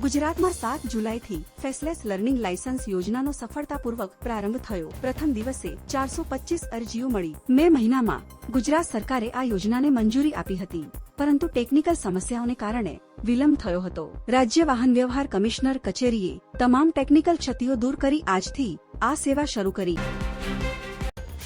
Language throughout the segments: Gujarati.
ગુજરાતમાં સાત જુલાઈથી ફેસલેસ લર્નિંગ લાયસન્સ યોજનાનો સફળતાપૂર્વક પ્રારંભ થયો. પ્રથમ દિવસે ચારસો પચીસ અરજીઓ મળી. મે મહિનામાં ગુજરાત સરકારે આ યોજનાને મંજૂરી આપી હતી. પરંતુ ટેકનિકલ સમસ્યાઓને કારણે વિલંબ થયો હતો. રાજ્ય વાહન વ્યવહાર કમિશનર કચેરીએ તમામ ટેકનિકલ ક્ષતિઓ દૂર કરી આજથી આ સેવા શરૂ કરી.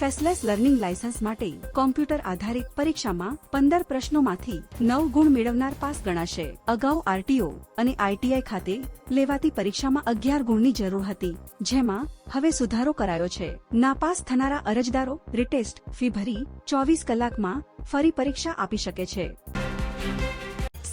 ફેસલેસ લર્નિંગ લાયસન્સ માટે કોમ્પ્યુટર આધારિત પરીક્ષામાં પંદર પ્રશ્નોમાંથી નવ ગુણ મેળવનાર પાસ ગણાશે. અગાઉ આરટીઓ અને આઈટીઆઈ ખાતે લેવાતી પરીક્ષામાં અગિયાર ગુણની જરૂર હતી, જેમાં હવે સુધારો કરાયો છે. નાપાસ થનારા અરજદારો રિટેસ્ટ ફી ભરી ચોવીસ કલાકમાં ફરી પરીક્ષા આપી શકે છે.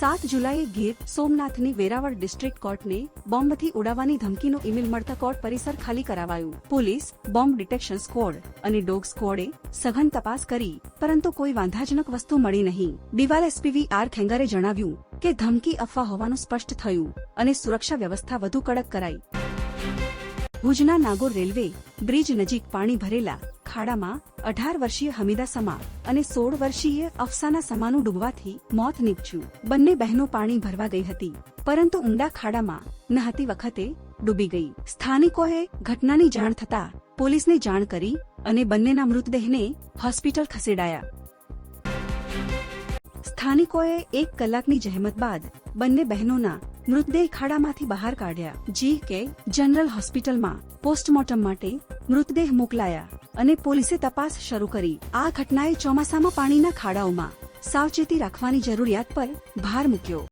સાત જુલાઈએ ગીર સોમનાથની વેરાવળ ડિસ્ટ્રિક્ટ કોર્ટને બોમ્બથી ઉડાવવાની ધમકીનો ઈમેલ મળતા કોર્ટ પરિસર ખાલી કરાવાયું. પોલીસ, બોમ્બ ડિટેક્શન સ્કોડ અને ડોગ સ્કોડે સઘન તપાસ કરી, પરંતુ કોઈ વાંધાજનક વસ્તુ મળી નહીં. દિવાલ એસપીવી આર ખેંગારે જણાવ્યું કે ધમકી અફવા હોવાનું સ્પષ્ટ થયું અને સુરક્ષા વ્યવસ્થા વધુ કડક કરાઈ. ભુજના નાગોર રેલવે બ્રિજ નજીક પાણી ભરેલા ખાડામાં અઢાર વર્ષીય હમીદા સમા અને સોળ વર્ષીય અફસાના સમાનું ડૂબવાથી મોત નીપજ્યું. બંને બહેનો પાણી ભરવા ગઈ હતી, પરંતુ ઊંડા ખાડામાં નહાતી વખતે ડૂબી ગઈ. સ્થાનિકોએ ઘટનાની જાણ થતા પોલીસને જાણ કરી અને બંનેના મૃતદેહને હોસ્પિટલ ખસેડાયા. સ્થાનિકોએ એક કલાકની જહેમત બાદ બંને બહેનોના મૃતદેહ ખાડામાંથી બહાર કાઢ્યા. જી કે, જનરલ હોસ્પિટલમાં પોસ્ટમોર્ટમ માટે મૃતદેહ મોકલાયા અને પોલીસે તપાસ શરૂ કરી. આ ઘટનાએ ચોમાસામાં પાણીના ખાડાઓમાં સાવચેતી રાખવાની જરૂરિયાત પર ભાર મૂક્યો.